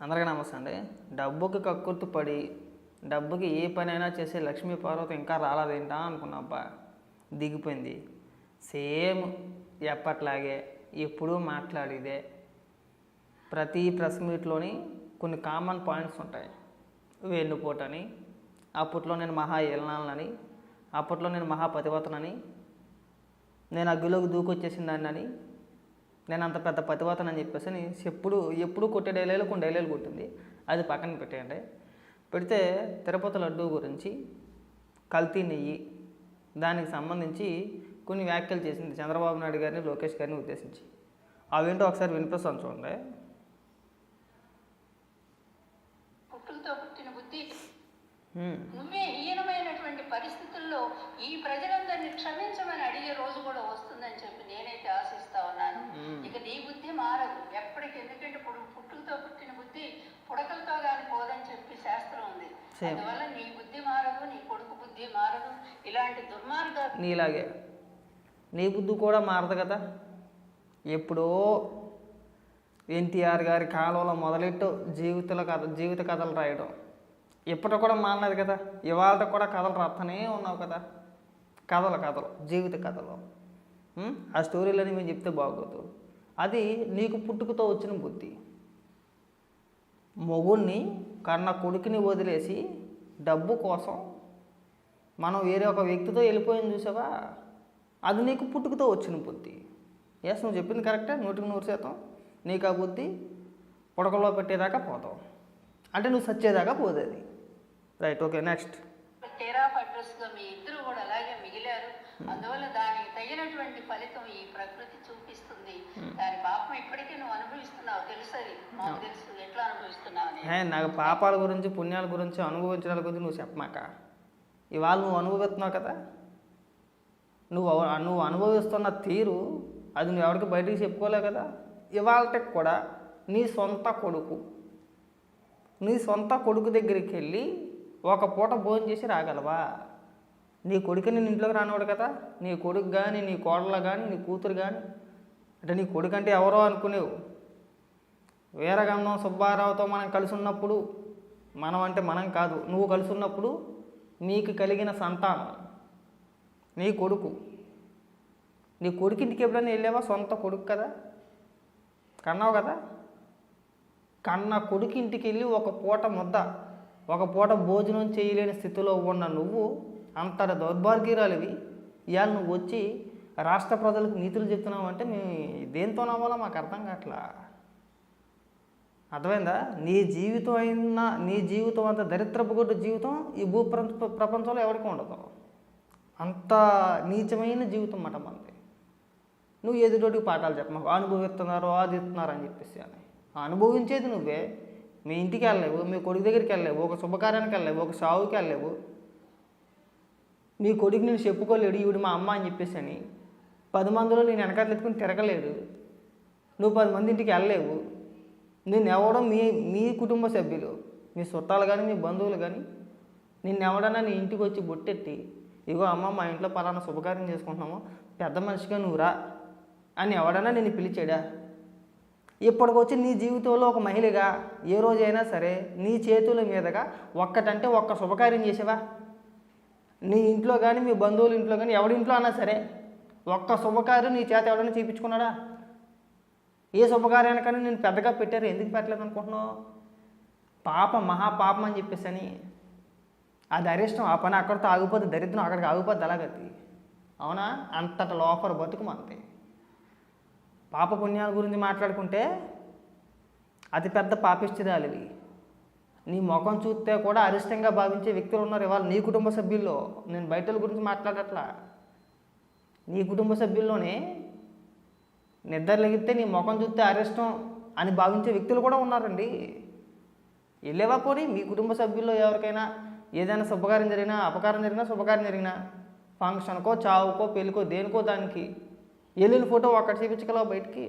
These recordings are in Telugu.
అందరికీ నమస్తే అండి. డబ్బుకి కక్కుర్తి పడి డబ్బుకి ఏ పనైనా చేసే లక్ష్మీ పార్వతి ఇంకా రాలేదేంటా అనుకున్నాబ్బా దిగిపోయింది. సేమ్ ఎప్పట్లాగే ఎప్పుడూ మాట్లాడేదే. ప్రతి ప్రెస్ మీట్లోని కొన్ని కామన్ పాయింట్స్ ఉంటాయి. వెన్నుపోటని అప్పట్లో నేను మహా ఏలనాలని అప్పట్లో నేను మహా పతివతనని నేను అగ్గిలోకి దూకొచ్చేసిన దాన్ని నేను అంత పెద్ద పతివతనని చెప్పేసి అని ఎప్పుడు ఎప్పుడు కొట్టే డైలాగులు కొన్ని డైలాగులు కొట్టింది. అది పక్కన పెట్టేయండి. పెడితే తిరుపతి లడ్డు గురించి కల్తీ నెయ్యి దానికి సంబంధించి కొన్ని వ్యాఖ్యలు చేసింది చంద్రబాబు నాయుడు గారిని లోకేష్ గారిని ఉద్దేశించి. అవేంటో ఒకసారి వినిపిస్తాను చూడండి. నువ్వే హీనమైనటువంటి పరిస్థితుల్లో ఈ ప్రజలందరినీ క్షమించమని అడిగే రోజు కూడా వస్తుందని చెప్పి నేనైతే ఆశిస్తా ఉన్నాను. ఇక నీ బుద్ధి మారదు. ఎప్పటికి ఎందుకంటే ఇప్పుడు పుట్టులతో పుట్టిన బుద్ధి పుడకలతో గాని పోదని చెప్పి శాస్త్రం ఉంది. అందువల్ల నీ బుద్ధి మారదు నీ కొడుకు బుద్ధి మారదు. ఇలాంటి దుర్మార్గాలు నీలాగే. నీ బుద్ధి కూడా మారదు కదా. ఎప్పుడో ఎన్టీఆర్ గారి కాలంలో మొదలెట్టు జీవితాల కథ జీవిత కథలు రాయడం. ఇప్పటి కూడా మానలేదు కదా. ఇవాళ కూడా కథలు రాస్తూనే ఉన్నావు కదా. కథలు కథలు. జీవిత కథలు? ఆ స్టోరీలని మేము చెప్తే బాగోదు. అది నీకు పుట్టుకతో వచ్చిన బుద్ధి. మొగుణ్ణి కన్న కొడుకుని వదిలేసి డబ్బు కోసం మనం వేరే ఒక వ్యక్తితో వెళ్ళిపోయింది చూసావా? అది నీకు పుట్టుకతో వచ్చిన బుద్ధి. ఎస్ నువ్వు చెప్పింది కరెక్టే నూటికి నూరు శాతం. నీకు ఆ బుద్ధి పుడకలో పెట్టేదాకా పోతావు. అంటే నువ్వు సచ్చేదాకా పోదేది రైట్ ఓకే నెక్స్ట్ మీ ఇద్దరు కూడా అలాగే మిగిలారు. అందువల్ల దానికి తగినటువంటి ఫలితం ఈ ప్రకృతి చూపిస్తుంది. దాని పాపం ఇప్పటికీ నువ్వు అనుభవిస్తున్నావు తెలుసు అది. మాకు తెలుసు ఎట్లా అనుభవిస్తున్నావు అని హే నాకు పాపాల గురించి పుణ్యాల గురించి అనుభవించడాల గురించి నువ్వు చెప్పమాక. ఇవాళ నువ్వు అనుభవిస్తున్నావు కదా? నువ్వు నువ్వు అనుభవిస్తున్న తీరు అది నువ్వు ఎవరికి బయటికి చెప్పుకోలే కదా? ఇవాళకి కూడా నీ సొంత కొడుకు నీ సొంత కొడుకు దగ్గరికి వెళ్ళి ఒక పూట భోజనం చేసి రాగలవా? నీ కొడుకుని నేను ఇంట్లోకి రానివాడు కదా? నీ కొడుకు కానీ నీ కోడలు కానీ నీ కూతురు కానీ అంటే నీ కొడుకు అంటే ఎవరో అనుకునేవు. వీరగంధం సుబ్బారావుతో మనం కలిసి ఉన్నప్పుడు మనం అంటే మనం కాదు నువ్వు కలిసి ఉన్నప్పుడు నీకు కలిగిన సంతానం నీ కొడుకు. నీ కొడుకు ఇంటికి ఎప్పుడైనా వెళ్ళావా? సొంత కొడుకు కదా? కన్నావు కదా? కన్న కొడుకు ఇంటికి వెళ్ళి ఒక పూట ముద్ద ఒక పూట భోజనం చేయలేని స్థితిలో ఉన్న నువ్వు అంతట దౌర్భాగ్యరాలివి. ఇవాళ నువ్వు వచ్చి రాష్ట్ర ప్రజలకు నీతులు చెప్తున్నావు అంటే మేము దేంతో నవ్వాలో మాకు అర్థం కావట్లా? అర్థమైందా? నీ జీవితం అయినా నీ జీవితం అంత దరిద్రపు జీవితం ఈ భూ ప్ర- ప్రపంచంలో ఎవరికి ఉండదు. అంత నీచమైన జీవితం మాట మనది. నువ్వు ఎదుటోటికి పాఠాలు చెప్పమాకు అనుభవిస్తున్నారు అది ఇస్తున్నారు అని చెప్పేసి అని. అనుభవించేది నువ్వే. మీ ఇంటికి వెళ్ళలేవు మీ కొడుకు దగ్గరికి వెళ్ళలేవు ఒక శుభకార్యానికి వెళ్ళలేవు ఒక సావుకి వెళ్ళలేవు. మీ కొడుకు నేను చెప్పుకోలేడు ఈవిడు మా అమ్మ అని చెప్పేసి అని పది మందిలో నేను వెనకట్లెత్తుకుని తిరగలేడు నువ్వు పది మంది ఇంటికి వెళ్ళలేవు. నేను ఎవడో మీ మీ కుటుంబ సభ్యులు మీ చుట్టాలు కానీ మీ బంధువులు కానీ నిన్న ఎవడన్నా నీ ఇంటికి వచ్చి బొట్టెట్టి ఇగో అమ్మ మా ఇంట్లో పలానా శుభకార్యం చేసుకుంటున్నాము పెద్ద మనిషిగా నువ్వు రా అని ఎవడన్నా నిన్ను పిలిచాడా? ఇప్పటికొచ్చి నీ జీవితంలో ఒక మహిళగా ఏ రోజైనా సరే నీ చేతుల మీదుగా ఒక్కటంటే ఒక్క శుభకార్యం చేసావా? నీ ఇంట్లో కానీ మీ బంధువుల ఇంట్లో కానీ ఎవడింట్లో అన్నా సరే ఒక్క శుభకార్యం నీ చేత ఎవడైనా చూపించుకున్నాడా? ఏ శుభకార్యానికైనా నేను పెద్దగా పెట్టారు ఎందుకు పెట్టలేదు అనుకుంటున్నావు? పాపం మహాపాపం అని చెప్పేసి అని. అది అరిష్టం ఆ పని అక్కడితో ఆగిపోతే దరిద్రం అక్కడికి ఆగిపోద్ది అలాగది. అవునా? అంతట లోపల బతుకు మనది. పాప పుణ్యాల గురించి మాట్లాడుకుంటే అతి పెద్ద పాపిష్టిదాలివి నీ ముఖం చూస్తే కూడా అరిష్టంగా భావించే వ్యక్తులు ఉన్నారు ఇవాళ నీ కుటుంబ సభ్యుల్లో. నేను బయటల గురించి మాట్లాడట్లా. నీ కుటుంబ సభ్యుల్లోనే నిద్ర నీ ముఖం చూస్తే అరిష్టం అని భావించే వ్యక్తులు కూడా ఉన్నారండి. వెళ్ళేవా పోనీ? మీ కుటుంబ సభ్యుల్లో ఎవరికైనా ఏదైనా శుభకార్యం జరిగినా అపకారం జరిగినా శుభకార్యం జరిగినా ఫంక్షన్కో చావుకో పెళ్ళికో దేనికో దానికి వెళ్ళిన ఫోటో ఒక్కటి చూపించగలవు బయటికి?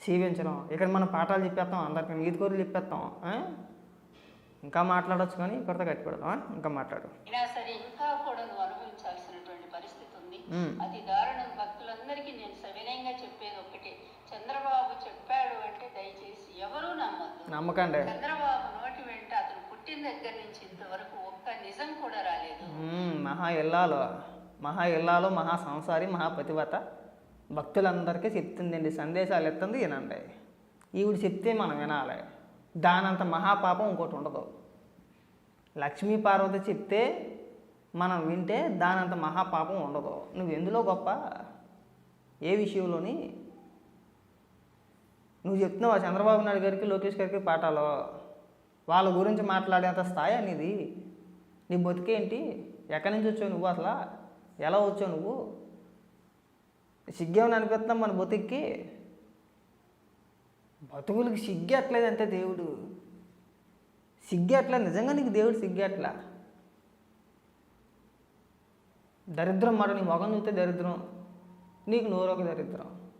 చూపించడం ఇక్కడ మనం పాఠాలు చెప్పేస్తాం అందరికి నీతి కోరులు చెప్పేస్తాం? ఇంకా మాట్లాడొచ్చు కానీ ఇక్కడితో కట్టి పెడతాం? ఇంకా మాట్లాడు. అయినా సరే ఇంకా కూడా అనుభవించాల్సినటువంటి పరిస్థితి ఉంది. అతి దారుణం. భక్తులందరికీ నేను సవినయంగా చెప్పేది ఒకటే చంద్రబాబు చెప్పాడు అంటే దయచేసి ఎవరూ నమ్మద్దు. నమ్మకండి. చంద్రబాబు నోటి వెంట అతను పుట్టిన దగ్గర నుంచి ఇంతవరకు ఒక్క నిజం కూడా రాలేదు. మహా ఇల్లాలో మహా ఇల్లాలో మహా సంసారి మహాపతివత భక్తులందరికీ చెప్తుందండి సందేశాలు ఎత్తుంది వినండి ఈవిడ చెప్తే మనం వినాలి. దానంత మహాపాపం ఇంకోటి ఉండదు. లక్ష్మీ పార్వతి చెప్తే మనం వింటే దానంత మహాపాపం ఉండదు. నువ్వు ఎందులో గొప్ప? ఏ విషయంలోని? నువ్వు చెప్తున్నావు చంద్రబాబు నాయుడు గారికి లోకేష్ గారికి పాఠాలు. వాళ్ళ గురించి మాట్లాడేంత స్థాయి అనేది. నీ బతికేంటి? ఎక్కడి నుంచి వచ్చావు నువ్వు అసలు? ఎలా వచ్చావు నువ్వు? సిగ్గేమని అనిపిస్తున్నాం మన బతుక్కి? బతుకులకి సిగ్గట్లేదు అంతే దేవుడు. సిగ్గట్లా నిజంగా నీకు దేవుడు సిగ్గట్లా దరిద్రం మాట నీ మొఖం చూస్తే దరిద్రం. నీకు నోరొక దరిద్రం.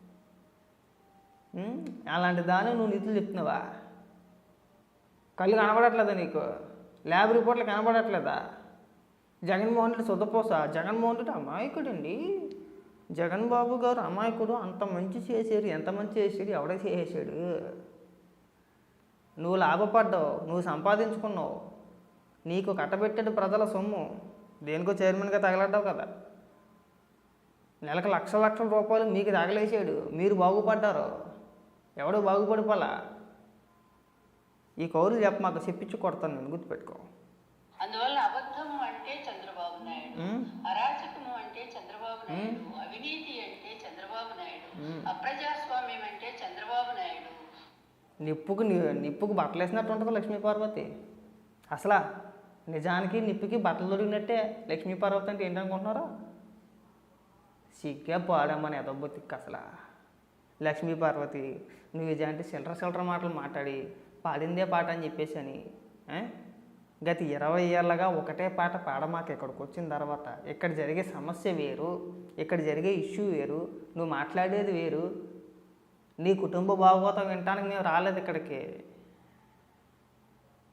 అలాంటి దాన్ని నువ్వు నీతులు చెప్తున్నావా? కళ్ళు కనబడట్లేదా నీకు? ల్యాబ్ రిపోర్ట్లు కనబడట్లేదా? జగన్మోహన్ రెడ్డి సుధపోస జగన్మోహన్ రెడ్డి అమాయకుడండి. జగన్ బాబు గారు అమాయకుడు అంత మంచి చేశారు ఎంత మంచి చేశాడు ఎవడే చేసాడు? నువ్వు లాభపడ్డావు నువ్వు సంపాదించుకున్నావు. నీకు కట్టబెట్టాడు ప్రజల సొమ్ము. దేనికో చైర్మన్గా తగలడ్డావు కదా. నెలకు లక్ష లక్షల రూపాయలు మీకు తగలేసాడు. మీరు బాగుపడ్డారు. ఎవడో బాగుపడిపోలా? ఈ కౌరులు చెప్ప మాకు చెప్పించి కొడతాను నేను గుర్తుపెట్టుకో అందువల్ల అబద్ధము అంటే చంద్రబాబు నాయుడు ఉం? అరాచకము అంటే చంద్రబాబు నాయుడు అవినీతి అంటే చంద్రబాబు నాయుడు అప్రజాస్వామ్యం అంటే చంద్రబాబు నాయుడు నిప్పుకు నిప్పుకు బట్టలు వేసినట్టు ఉంటుంది లక్ష్మీ పార్వతి. అసలా నిజానికి నిప్పుకి బట్టలు దొరికినట్టే లక్ష్మీ పార్వతి అంటే ఏంటనుకుంటున్నారా? సిగ్గా పాడమ్మని ఎదబొత్తికి అసలు. లక్ష్మీ పార్వతి నువ్వు నిజానికి చిల్లర సిల్టర్ మాటలు మాట్లాడి పాడిందే పాట అని చెప్పేసి అని గత ఇరవై ఏళ్ళగా ఒకటే పాట పాడమాక ఇక్కడికి వచ్చిన తర్వాత ఇక్కడ జరిగే సమస్య వేరు ఇక్కడ జరిగే ఇష్యూ వేరు నువ్వు మాట్లాడేది వేరు నీ కుటుంబ భాగోతం వినటానికి మేము రాలేదు ఇక్కడికి.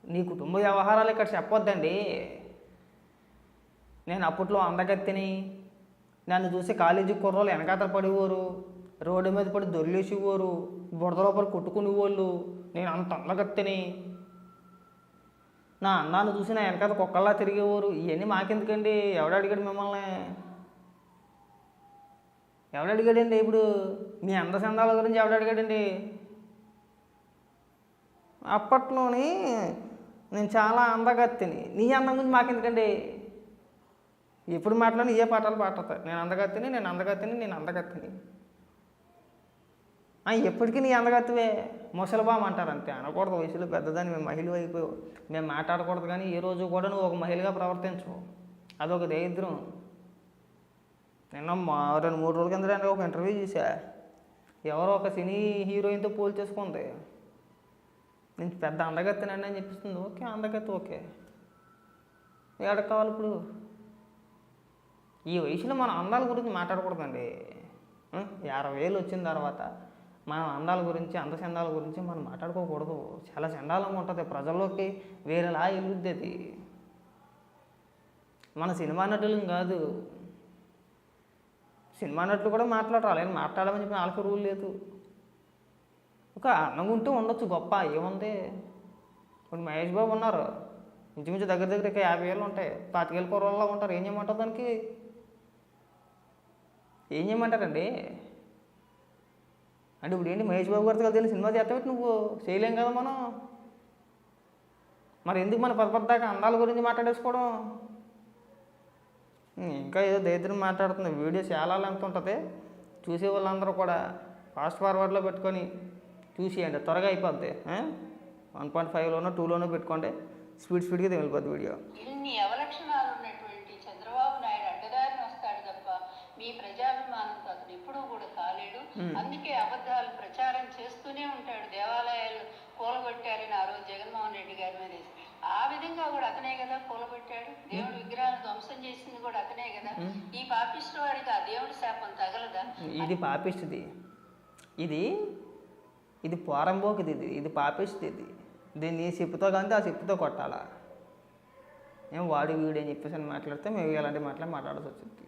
నీ కుటుంబ వ్యవహారాలు ఇక్కడ చెప్పొద్దండి. నేను అప్పట్లో అందగత్తిని. నన్ను చూసి కాలేజీ కుర్రోళ్ళు వెనకాతలు పడేవారు. రోడ్డు మీద పడి దొర్లేసేవారు బురద లోపల కొట్టుకునేవాళ్ళు. నేను అంత అందగత్తిని. నా అన్నాన్ని చూసి నా వెనకాత కుక్కల్లా తిరిగేవారు. ఇవన్నీ మాకెందుకండి? ఎవడు అడిగాడు మిమ్మల్ని? ఎవడు అడిగాడండి ఇప్పుడు? మీ అందచందాల గురించి ఎవడు అడిగాడండి? అప్పట్లోని నేను చాలా అందగత్తిని. నీ అందం గురించి మాకెందుకండి? ఎప్పుడు మాట్లాడిన ఏ పాటలు పాడతాయి నేను అందగత్తిని నేను అందగత్తిని నేను అందగత్తిని. ఆ, ఎప్పటికీ నీ అందగత్తివే? ముసలిబామ్ అంటారు అంతే. అనకూడదు వయసులో పెద్దదాన్ని. మేము మహిళ అయిపోయావు మేము మాట్లాడకూడదు కానీ ఈ రోజు కూడా నువ్వు ఒక మహిళగా ప్రవర్తించవు. అదొక దరిద్రం. నిన్న మా రెండు మూడు రోజుల కింద ఒక ఇంటర్వ్యూ చూసా ఎవరో ఒక సినీ హీరోయిన్తో పోల్ చేసుకుంది. నేను పెద్ద అందగత్తనండి అని చెప్పిస్తుంది. Okay అందగత్త okay. ఎక్కడ కావాలి ఇప్పుడు? ఈ వయసులో మనం అందాల గురించి మాట్లాడకూడదండి. యాభై వేలు వచ్చిన తర్వాత మనం అందాల గురించి అందచందాల గురించి మనం మాట్లాడుకోకూడదు. చాలా చండాలంగా ఉంటుంది. ప్రజల్లోకి వేరేలా ఎలుద్ది అది. మన సినిమా నటులను కాదు. సినిమా నటులు కూడా మాట్లాడరు అలాగే మాట్లాడమని చెప్పి వాళ్ళకి రూల్ లేదు. ఒక అన్నం ఉంటే ఉండొచ్చు గొప్ప ఏముంది? ఇప్పుడు మహేష్ బాబు ఉన్నారు. ఇంచుమించు దగ్గర దగ్గర ఇక యాభై వేలు ఉంటాయి. పాతికేళ్ళ కూరల్లో ఉంటారు. ఏం చేయమంటారు దానికి? ఏం చేయమంటారండి? అంటే ఇప్పుడు ఏంటి మహేష్ బాబు గారితో కలిసి సినిమా చేస్తావు నువ్వు? చేయలేం కదా మనం. మరి ఎందుకు మన పద అందాల గురించి మాట్లాడేసుకోవడం? ఇంకా ఏదో దరిద్రం మాట్లాడుతుంది. వీడియో చాలా లెంత్ ఉంటుంది. చూసే వాళ్ళందరూ కూడా ఫాస్ట్ ఫార్వర్డ్లో పెట్టుకొని చూసేయండి. త్వరగా అయిపోద్ది. వన్ పాయింట్ ఫైవ్లోనో టూలోనో పెట్టుకోండి. స్పీడ్ స్పీడ్గా వెళ్ళిపోద్ది వీడియో. ఇన్ని అవలక్షణాలు ఉన్నటువంటి చంద్రబాబు నాయుడు అడ్డదారిని వస్తాడు తప్ప మీ ప్రజాభిమానంతో అతను ఎప్పుడూ కూడా కాలేడు. అందుకే అబద్ధాలు ప్రచారం చేస్తూనే ఉంటాడు దేవాలయాలు కూలగొట్టారని ఆ రోజు జగన్మోహన్ రెడ్డి గారి మీద వేసి. ఆ విధంగా కూడా అతనే కదా కూలగొట్టాడు. దేవుడి విగ్రహాలు ధ్వంసం చేసింది కూడా అతనే కదా. ఈ పాపిష్టి వాడికి ఆ దేవుడి శాపం తగలదా? ఇది పాపిస్తుంది ఇది ఇది పోరంబోకిది ఇది. ఇది పాపిస్తుంది ఇది. దీన్ని చెప్పుతో కానీ ఆ చెప్పుతో కొట్టాలా? ఏం వాడి వీడు అని చెప్పేసి అని మాట్లాడితే మేము ఇలాంటి మాటలు మాట్లాడాల్సి వచ్చింది.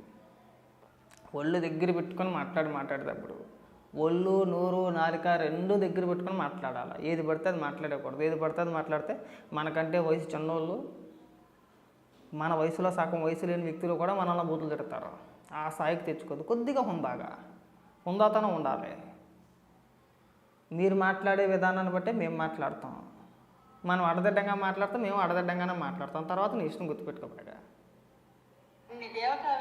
ఒళ్ళు దగ్గర పెట్టుకొని మాట్లాడి మాట్లాడేటప్పుడు ఒళ్ళు నూరు నాలిక రెండు దగ్గర పెట్టుకొని మాట్లాడాలి. ఏది పడితే అది మాట్లాడకూడదు. ఏది పడితే అది మాట్లాడితే మనకంటే వయసు చిన్నోళ్ళు మన వయసులో సగం వయసు లేని వ్యక్తులు కూడా మనల్ని బూతులు తిడతారు. ఆ స్థాయికి తెచ్చుకోదు. కొద్దిగా హుందాగా. హుందాతనం ఉండాలి. మీరు మాట్లాడే విధానాన్ని బట్టే మేము మాట్లాడతాం. మనం అడదడ్డంగా మాట్లాడతాం మేము అడదడ్డంగానే మాట్లాడతాం. తర్వాత నీ ఇష్టం గుర్తుపెట్టుకోబాగా ఇన్ని దేవతా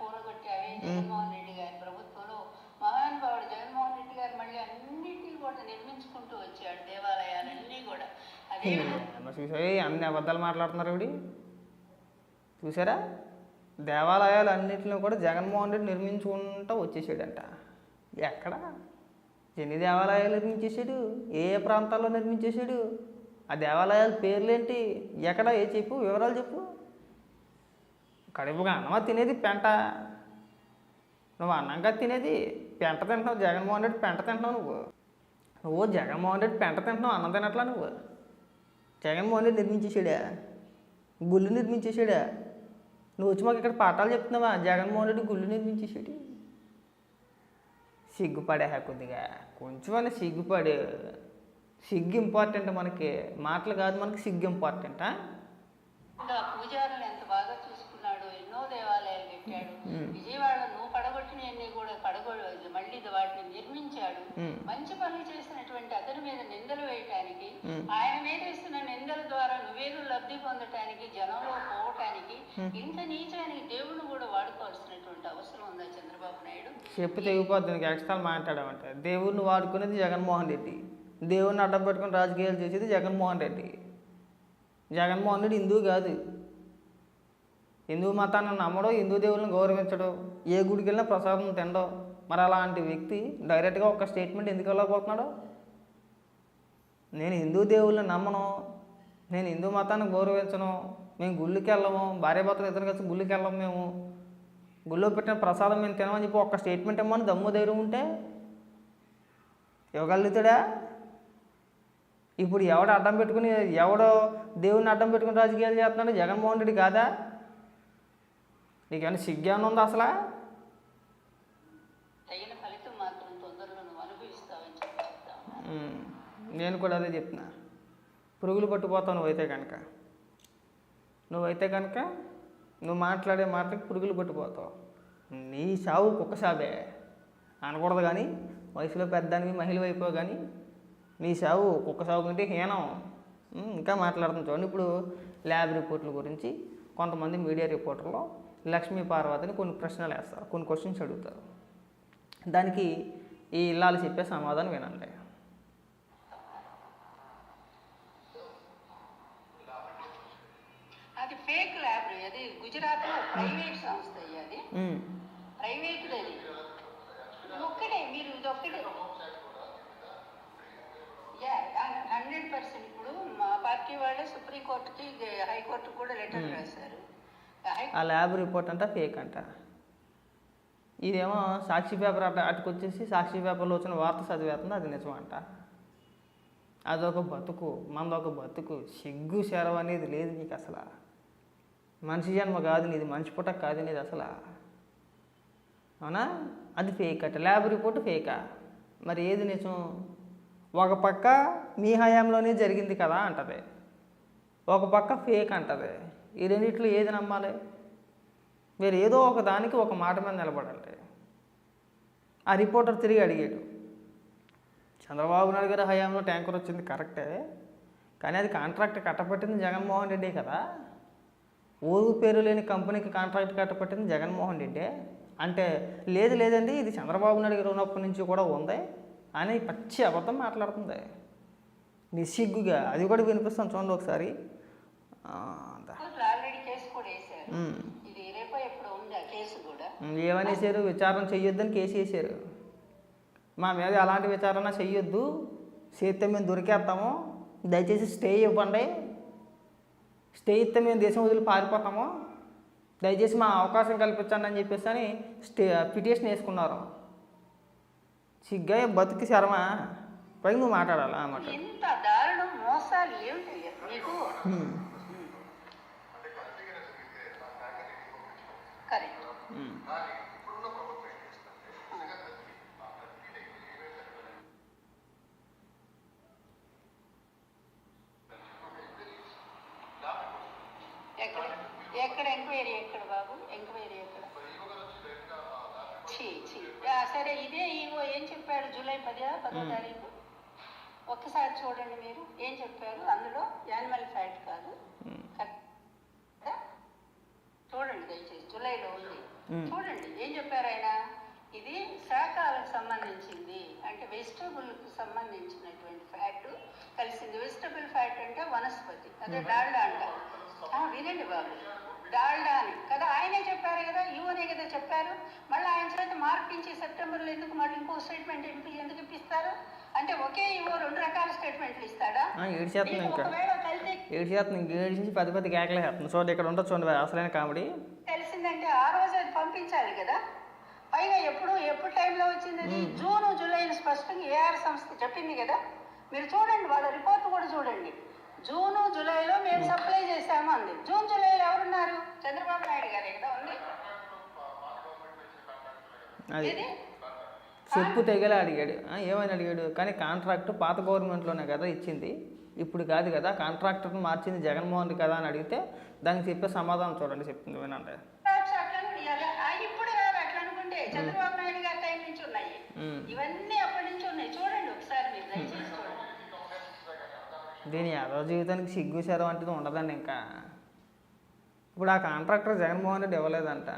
కూరగొట్టి అవే జగన్మోహన్ రెడ్డి గారి ప్రభుత్వంలో మహానుభావుడు జగన్మోహన్ రెడ్డి గారు మళ్ళీ అన్నిటిని కూడా నిర్మించుకుంటూ వచ్చాడు దేవాలయాలన్నీ కూడా చూసాయి అన్ని అబద్ధాలు మాట్లాడుతున్నారు ఇవి చూసారా? దేవాలయాలు అన్నింటిని కూడా జగన్మోహన్ రెడ్డి నిర్మించుకుంటూ వచ్చేసాడంట. ఎక్కడ? ఎన్ని దేవాలయాలు నిర్మించేసాడు ఏ ఏ ప్రాంతాల్లో నిర్మించేసాడు ఆ దేవాలయాల పేర్లేంటి? ఎక్కడ? ఏ చెప్పు? వివరాలు చెప్పు. కడుపుగా అన్నమా తినేది పెంట. నువ్వు అన్నంగా తినేది పెంట తింటున్నావు. జగన్మోహన్ రెడ్డి పెంట తింటున్నావు నువ్వు. నువ్వు జగన్మోహన్ రెడ్డి పెంట తింటున్నావు అన్నం తినట్లా నువ్వు. జగన్మోహన్ రెడ్డి నిర్మించేసాడా గుళ్ళు నిర్మించేసాడా నువ్వు వచ్చి మాకు ఇక్కడ పాఠాలు చెప్తున్నావా? జగన్మోహన్ రెడ్డి గుళ్ళు నిర్మించేసాడు సిగ్గుపడే కొద్దిగా కొంచెం అని సిగ్గుపడే. సిగ్గు ఇంపార్టెంట్ మనకి. మాటలు కాదు మనకి సిగ్గు ఇంపార్టెంటా పూజారులు ఎంత బాగా చూసుకున్నాడు ఎన్నో దేవాలయాలు కట్టాడు. విజయవాడలో నువ్వు పడగొట్టినవన్నీ కూడా మళ్ళీ వాటిని నిర్మించాడు. మంచి పనులు చేసినటువంటి అతని మీద నిందలు వేయటానికి ఆయన మీద వేస్తున్న నిందల ద్వారా నువ్వేదో లబ్ధి పొందటానికి జనంలో పోవటానికి ఇంత నీచానికి దేవుణ్ణి కూడా వాడుకోవాల్సినటువంటి అవసరం ఉందా చంద్రబాబు నాయుడు? చెప్పు ఎక్స్ట్రా మాట్లాడామంటే దేవుడిని వాడుకునేది జగన్మోహన్ రెడ్డి. దేవుడిని అడ్డం పెట్టుకుని రాజకీయాలు చేసేది జగన్మోహన్ రెడ్డి. జగన్మోహన్ రెడ్డి హిందూ కాదు. హిందూ మతాన్ని నమ్మడం హిందూ దేవుళ్ళని గౌరవించడం ఏ గుడికి వెళ్ళినా ప్రసాదం తినడం మరి అలాంటి వ్యక్తి డైరెక్ట్గా ఒక స్టేట్మెంట్ ఎందుకు వెళ్ళకపోతున్నాడు నేను హిందూ దేవుళ్ళని నమ్మను నేను హిందూ మతాన్ని గౌరవించను మేము గుళ్ళకి వెళ్ళము భార్యాభర్తలు ఇద్దరు కలిసి గుళ్ళకి వెళ్ళము మేము. గుళ్ళో పెట్టిన ప్రసాదం మేము తినమని చెప్పి ఒక్క స్టేట్మెంట్ ఇమ్మని దమ్ము ధైర్యం ఉంటే ఇవ్వగలుగుతాడా? ఇప్పుడు ఎవడు అడ్డం పెట్టుకుని ఎవడో దేవుని అడ్డం పెట్టుకుని రాజకీయాలు చేస్తున్నాడు? జగన్మోహన్ రెడ్డి కాదా? నీకేమైనా సిగ్గేమైనా ఉందా అసలు? తగిన ఫలితం మాత్రం తొందరలో అనుభవిస్తావని నేను కూడా అదే చెప్తున్నా. పురుగులు పట్టుకుపోతావు నువ్వైతే కనుక నువ్వైతే కనుక నువ్వు మాట్లాడే మాటకి పురుగులు పట్టుకుపోతావు. నీ సావు కుక్క సాబే అనకూడదు కానీ వయసులో పెద్దానికి మహిళ అయిపో కానీ నీ సావు కుక్క సాగు కంటే హీనం. ఇంకా మాట్లాడుతుంది చూడండి. ఇప్పుడు ల్యాబ్ రిపోర్ట్ల గురించి కొంతమంది మీడియా రిపోర్టర్లో లక్ష్మీ పార్వతిని కొన్ని ప్రశ్నలు వేస్తారు కొన్ని క్వశ్చన్స్ అడుగుతారు. దానికి ఈ ఇల్లాలు చెప్పే సమాధానం వినండి అది ఫేక్ ల్యాబ్ ప్రైవేట్ సంస్థ అది. ప్రైవేట్ అది. మీరు హండ్రెడ్ పర్సెంట్ ఇప్పుడు మా పార్టీ వాళ్ళే సుప్రీంకోర్టుకి కూడా లెటర్ రాశారు. హై ఆ ల్యాబ్ రిపోర్ట్ అంట ఫేక్ అంట. ఇదేమో సాక్షి పేపర్ అట్ట అటుకొచ్చేసి సాక్షి పేపర్లో వచ్చిన వార్త చదివేస్తుంది అది నిజమంట. అదొక బతుకు మనదొక బతుకు. సిగ్గు శరవ అనేది లేదు నీకు అసలు మనిషి జన్మ కాదు నీది మనిషి పుట్ట కాదు నీది అసలు. అవునా? అది ఫేక్ అట. ల్యాబ్ రిపోర్ట్ ఫేకా మరి ఏది నిజం? ఒక పక్క మీ హయాంలోనే జరిగింది కదా అంటది. ఒక పక్క ఫేక్ అంటది. ఈ రెండిట్లో ఏది నమ్మాలి? మీరు ఏదో ఒక దానికి ఒక మాట మీద నిలబడాలి. ఆ రిపోర్టర్ తిరిగి అడిగాడు. చంద్రబాబు నాయుడు గారి హయాంలో ట్యాంకర్ వచ్చింది కరెక్టే. కానీ అది కాంట్రాక్ట్ కట్టబెట్టింది జగన్మోహన్ రెడ్డి కదా? ఊరు పేరు లేని కంపెనీకి కాంట్రాక్ట్ కట్టబెట్టింది జగన్మోహన్ రెడ్డి. అంటే లేదు లేదండి ఇది చంద్రబాబు నాయుడు గారు ఉన్నప్పటి నుంచి కూడా ఉంది అని పచ్చి అబద్ధం మాట్లాడుతుంది. నిస్సిగ్గుగా అది కూడా వినిపిస్తాను చూడండి ఒకసారి. ఏమనేసారు విచారణ చెయ్యొద్దని కేసు వేసారు మా మీద ఎలాంటి విచారణ చెయ్యొద్దు. చేస్తే మేము దొరికేస్తాము. దయచేసి స్టే ఇవ్వండి. స్టే ఇస్తే మేము దేశం వదిలి పారిపోతాము? దయచేసి మా అవకాశం కల్పించండి అని చెప్పేసి అని స్టే పిటిషన్ వేసుకున్నారు. సిగ్గా బతికి శరమ. పైకి నువ్వు మాట్లాడాలి ఆ మాట? ఇంత దారుణం మోసాలు ఏమిటి? మీకు కరెక్ట్. ఎక్కడ? ఎంక్వైరీ ఎక్కడ బాబు? ఎంక్వైరీ ఎక్కడ? ఛీ ఆ, సరే ఇదే ఈవో ఏం చెప్పారు జూలై పదా పదో తారీఖు? ఒక్కసారి చూడండి మీరు ఏం చెప్పారు? అందులో యానిమల్ ఫ్యాట్ కాదు? చూడండి దయచేసి జూలైలో ఉంది. చూడండి ఏం చెప్పారు ఆయన? ఇది శాఖలకు సంబంధించింది. అంటే వెజిటబుల్కి సంబంధించినటువంటి ఫ్యాట్. కలిసింది వెజిటబుల్ ఫ్యాట్ అంటే వనస్పతి అదే డాల్డా అంట ఆ, వినండి బాబు. డాల్డా అని కదా ఆయనే చెప్పారు కదా యువనే కదా చెప్పారు? మళ్ళీ ఆయన చేత మార్పించి సెప్టెంబర్లో ఎందుకు మళ్ళీ ఇంకో స్టేట్మెంట్ ఎందుకు ఇప్పిస్తారు? అంటే ఒకే యువ రెండు రకాల స్టేట్మెంట్లు ఇస్తాడా? ఆ, ఏడు కలిసి ఏడు చేస్తుంది ఇంక. ఏడు నుంచి పెద్ద పెద్ద కేకలే చేస్తుంది చూడండి ఇక్కడ ఉంటుంది చూడండి అసలైన కామెడీ. తెలిసిందంటే ఆ రోజు అది పంపించాలి కదా? పైగా ఎప్పుడు ఎప్పుడు టైంలో వచ్చింది అది? జూన్ జూలై స్పష్టంగా ఏఆర్ సంస్థ చెప్పింది కదా? మీరు చూడండి వాళ్ళ రిపోర్ట్ కూడా చూడండి. జూన్ జూలైలో మేము సప్లై చేశాము అంది. జూన్ జూలైలో ఎవరున్నారు? చంద్రబాబు నాయుడు గారే కదా ఉంది చెప్పు తెగలే అడిగాడు. ఏమని అడిగాడు? కానీ కాంట్రాక్ట్ పాత గవర్నమెంట్లోనే కదా ఇచ్చింది. ఇప్పుడు కాదు కదా కాంట్రాక్టర్ని మార్చింది జగన్మోహన్ రెడ్డి కదా అని అడిగితే దానికి చెప్పే సమాధానం చూడండి చెప్తుంది వినండి. చంద్రబాబు నాయుడు గారి టైం నుంచి ఉన్నాయి. ఇవన్నీ అప్పటి నుంచి ఉన్నాయి చూడండి ఒకసారి మీరు దయచేసి చూడండి దీని యాదవ జీవితానికి సిగ్గు శరం అంటేది ఉండదండి ఇంకా. ఇప్పుడు ఆ కాంట్రాక్టర్ జగన్మోహన్ రెడ్డి ఇవ్వలేదంట.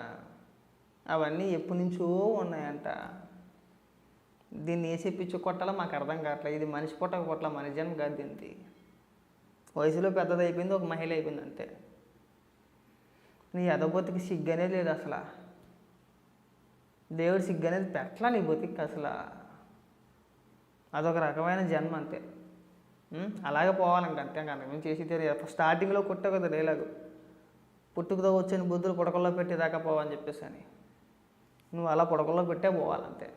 అవన్నీ ఎప్పటి నుంచో ఉన్నాయంట. దీన్ని ఏ చెప్పించు కొట్టాలో మాకు అర్థం కావట్లేదు. ఇది మనిషి పుట్టక పుట్ల మన జన్మ కాదు దీనికి వయసులో పెద్దది అయిపోయింది ఒక మహిళ అయిపోయింది అంతే. నీ ఎదబొతికి సిగ్గు అనేది లేదు అసలు. దేవుడు సిగ్గు అనేది పెట్టలా నీ బతికి అసలు. అదొక రకమైన జన్మ అంతే. అలాగే పోవాలంటే అంతే కానీ మేము చేసి తెలియదు స్టార్టింగ్లో కొట్టే కదా డైలాగు పుట్టుకతో వచ్చిన బుద్ధులు పుడకల్లో పెట్టేదాకా పోవని చెప్పేసి అని. నువ్వు అలా పుడకల్లో పెట్టే పోవాలంతే.